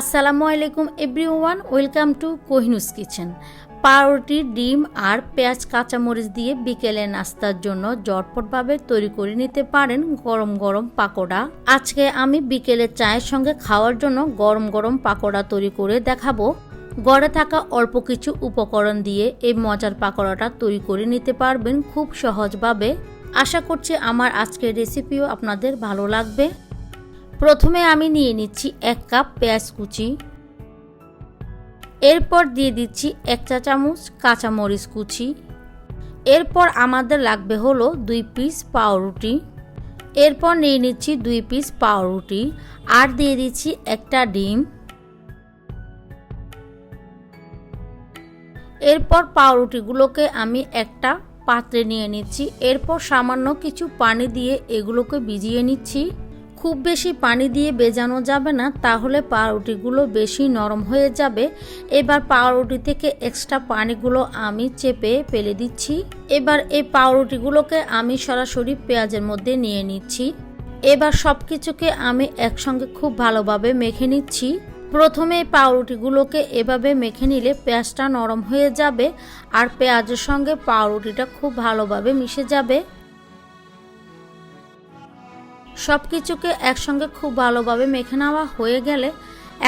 আসসালামু আলাইকুম everyone, welcome to কোহিনুস কিচেন। পাউরুটি, ডিম আর পেঁয়াজ, কাঁচামরিচ দিয়ে বিকেলে নাস্তার জন্য জটপটভাবে তৈরি করে নিতে পারেন গরম গরম পাকোড়া। আজকে আমি বিকেলে চায়ের সঙ্গে খাওয়ার জন্য গরম গরম পাকোড়া তৈরি করে দেখাবো। গড়ে থাকা অল্প কিছু উপকরণ দিয়ে এই মজার পাকোড়াটা তৈরি করে নিতে পারবেন খুব সহজভাবে। আশা করছি আমার আজকের রেসিপিও আপনাদের ভালো লাগবে। প্রথমে আমি নিয়ে নিচ্ছি এক কাপ পেঁয়াজ কুচি। এরপর দিয়ে দিচ্ছি এক চা চামচ কাঁচামরিচ কুচি। এরপর আমাদের লাগবে হলো দুই পিস পাউরুটি। এরপর নিয়ে নিচ্ছি দুই পিস পাউরুটি আর দিয়ে দিচ্ছি একটা ডিম। এরপর পাউরুটিগুলোকে আমি একটা পাত্রে নিয়ে নিচ্ছি। এরপর সামান্য কিছু পানি দিয়ে এগুলোকে ভিজিয়ে নিচ্ছি। খুব বেশি পানি দিয়ে বেজানো যাবে না, তাহলে পাউরুটিগুলো বেশি নরম হয়ে যাবে। এবার পাউরুটি থেকে এক্সট্রা পানিগুলো আমি চেপে ফেলে দিচ্ছি। এবার এই পাউরুটিগুলোকে আমি সরাসরি পেঁয়াজের মধ্যে নিয়ে নিচ্ছি। এবার সব কিছুকে আমি একসঙ্গে খুব ভালোভাবে মেখে নিচ্ছি। প্রথমে পাউরুটিগুলোকে এভাবে মেখে নিলে পেঁয়াজটা নরম হয়ে যাবে আর পেঁয়াজের সঙ্গে পাউরুটিটা খুব ভালোভাবে মিশে যাবে। সব কিছুকে একসঙ্গে খুব ভালোভাবে মেখে নেওয়া হয়ে গেলে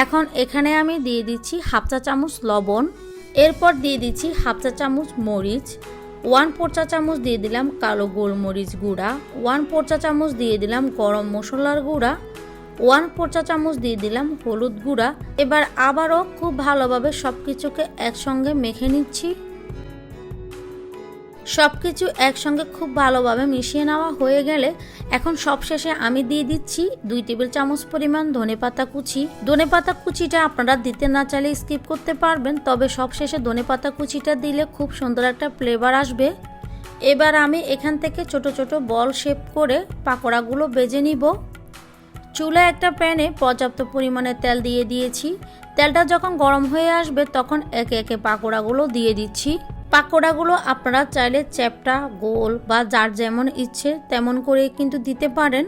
এখন এখানে আমি দিয়ে দিচ্ছি হাফ চা চামচ লবণ, এরপর দিয়ে দিচ্ছি হাফ চা চামচ মরিচ ওয়ান ফোর চা চামচ দিয়ে দিলাম কালো গোলমরিচ গুঁড়া ওয়ান ফোর চা চামচ দিয়ে দিলাম গরম মশলার গুঁড়া ওয়ান ফোর চা চামচ দিয়ে দিলাম হলুদ গুঁড়া। এবার আবারও খুব ভালোভাবে সব কিছুকে একসঙ্গে মেখে নিচ্ছি। সব কিছু একসঙ্গে খুব ভালোভাবে মিশিয়ে নেওয়া হয়ে গেলে এখন সবশেষে আমি দিয়ে দিচ্ছি দুই টেবিল চামচ পরিমাণ ধনেপাতা কুচি। ধনেপাতা কুচিটা আপনারা দিতে না চাইলে স্কিপ করতে পারবেন, তবে সবশেষে ধনেপাতা কুচিটা দিলে খুব সুন্দর একটা ফ্লেভার আসবে। এবার আমি এখান থেকে ছোট ছোট বল শেপ করে পাকোড়াগুলো বেজে নিব। চুলা একটা প্যানে পর্যাপ্ত পরিমাণে তেল দিয়ে দিয়েছি। তেলটা যখন গরম হয়ে আসবে তখন একে একে পাকোড়াগুলো দিয়ে দিচ্ছি। পাকোড়াগুলো আপনারা চাইলে চ্যাপটা, গোল বা যার যেমন ইচ্ছে তেমন করে কিন্তু দিতে পারেন।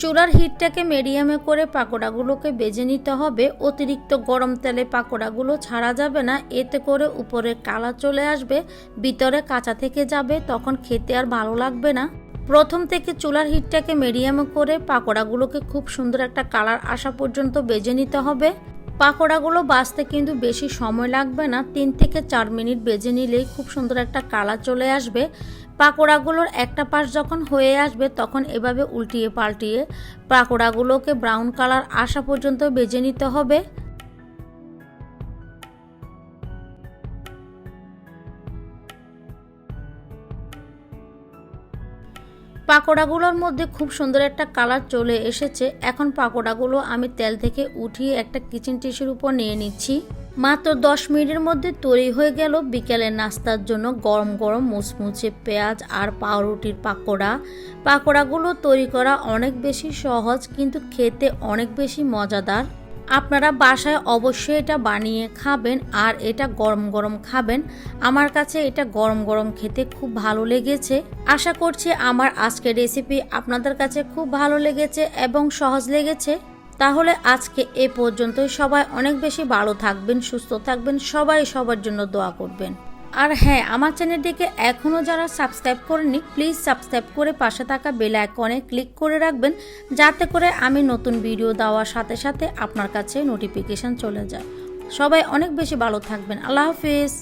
চুলার হিটটাকে মিডিয়ামে করে পাকোড়াগুলোকে বেজে নিতে হবে। অতিরিক্ত গরম তেলে পাকোড়াগুলো ছাড়া যাবে না। এতে করে উপরে কালার চলে আসবে, ভিতরে কাঁচা থেকে যাবে, তখন খেতে আর ভালো লাগবে না। প্রথম থেকে চুলার হিটটাকে মিডিয়ামে করে পাকোড়াগুলোকে খুব সুন্দর একটা কালার আসা পর্যন্ত বেজে নিতে হবে। পাকোড়াগুলো বাঁচতে কিন্তু বেশি সময় লাগবে না। তিন থেকে চার মিনিট বেজে নিলেই খুব সুন্দর একটা কালার চলে আসবে। পাকোড়াগুলোর একটা পাশ যখন হয়ে আসবে, তখন এভাবে উল্টিয়ে পাল্টিয়ে পাকোড়াগুলোকে ব্রাউন কালার আসা পর্যন্ত বেজে নিতে হবে। পাকোড়াগুলোর মধ্যে খুব সুন্দর একটা কালার চলে এসেছে। এখন পাকোড়াগুলো আমি তেল থেকে উঠিয়ে একটা কিচেন টিস্যুর উপর নিয়ে নিচ্ছি। মাত্র দশ মিনিটের মধ্যে তৈরি হয়ে গেল বিকেলের নাস্তার জন্য গরম গরম মুচমুচে পেঁয়াজ আর পাউরুটির পাকোড়া। পাকোড়াগুলো তৈরি করা অনেক বেশি সহজ, কিন্তু খেতে অনেক বেশি মজাদার। আপনারা বাসায় অবশ্যই এটা বানিয়ে খাবেন আর এটা গরম গরম খাবেন। আমার কাছে এটা গরম গরম খেতে খুব ভালো লেগেছে। আশা করছি আমার আজকের রেসিপি আপনাদের কাছে খুব ভালো লেগেছে এবং সহজ লেগেছে। তাহলে আজকে এ পর্যন্তই। সবাই অনেক বেশি ভালো থাকবেন, সুস্থ থাকবেন। সবাই সবার জন্য দোয়া করবেন। আর হ্যাঁ আমার চ্যানেলটিকে এখনও যারা সাবস্ক্রাইব করেনি প্লিজ সাবস্ক্রাইব করে পাশে থাকা বেল আইকনে ক্লিক করে রাখবেন, যাতে করে আমি নতুন ভিডিও দেওয়ার সাথে সাথে আপনার কাছে নোটিফিকেশান চলে যায়। সবাই অনেক বেশি ভালো থাকবেন। আল্লাহ হাফিজ।